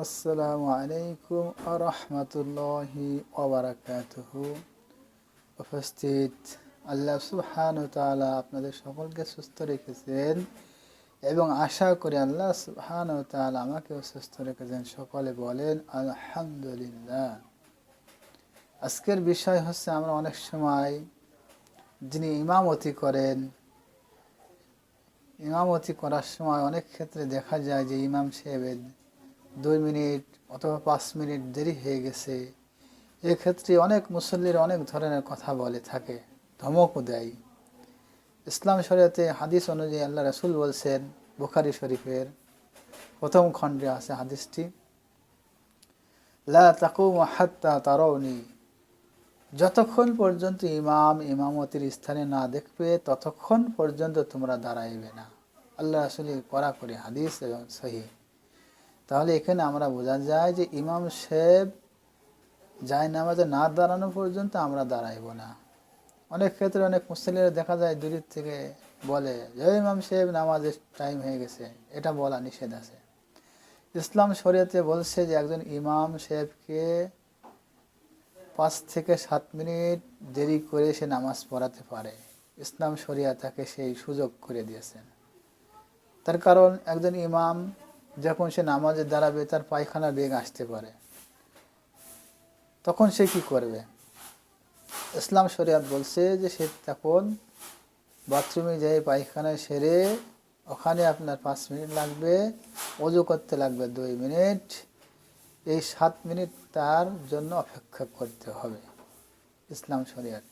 আসসালামু আলাইকুম আরহামতুল্লাহি ওবরাকাতুহু উপস্থিত আল্লাহ সুবহান তাআলা আপনাদের সকলকে সুস্থ রেখেছেন এবং আশা করি আল্লাহ সুবহান তাআলা আমাকেও সুস্থ রেখেছেন। সকলে বলেন, আলহামদুলিল্লাহ। আজকের বিষয় হচ্ছে, আমরা অনেক সময় যিনি ইমামতি করেন, ইমামতি করার সময় অনেক ক্ষেত্রে দেখা যায় যে ইমাম সাহেবের দুই মিনিট অথবা পাঁচ মিনিট দেরি হয়ে গেছে। এক্ষেত্রে অনেক মুসল্লির অনেক ধরনের কথা বলে থাকে, ধমকও দেয়। ইসলাম শরীয়তে হাদিস অনুযায়ী আল্লাহ রসুল বলছেন, বুখারি শরীফের প্রথম খণ্ডে আছে হাদিসটি, লা তাকুম হাত্তা তারৌনি যতক্ষণ পর্যন্ত ইমাম ইমামতির স্থানে না দেখবে, ততক্ষণ পর্যন্ত তোমরা দাঁড়াইবে না। আল্লাহ রসুলি করা করে হাদিস এবং সহি। তাহলে এখানে আমরা বোঝা যায় যে ইমাম সাহেব যায় নামাজে না দাঁড়ানো পর্যন্ত আমরা দাঁড়াইব না। অনেক ক্ষেত্রে অনেক মুসলিমরা দেখা যায় দূরের থেকে বলে যে ইমাম সাহেব, নামাজের টাইম হয়ে গেছে। এটা বলা নিষেধ আছে। ইসলাম শরীয়তে বলছে যে একজন ইমাম সাহেবকে পাঁচ থেকে সাত মিনিট দেরি করে সে নামাজ পড়াতে পারে। ইসলাম শরিয়া তাকে সেই সুযোগ করে দিয়েছেন। তার কারণ একজন ইমাম যখন সে নামাজে দাঁড়াবে, তার পায়খানা বেগ আসতে পারে। তখন সে কি করবে? ইসলাম শরিয়াত বলছে যে, সে তখন বাথরুমে যাই পায়খানা সেরে ওখানে আপনার পাঁচ মিনিট লাগবে, অজু করতে লাগবে দুই মিনিট। এই সাত মিনিট তার জন্য অপেক্ষা করতে হবে। ইসলাম শরিয়াত।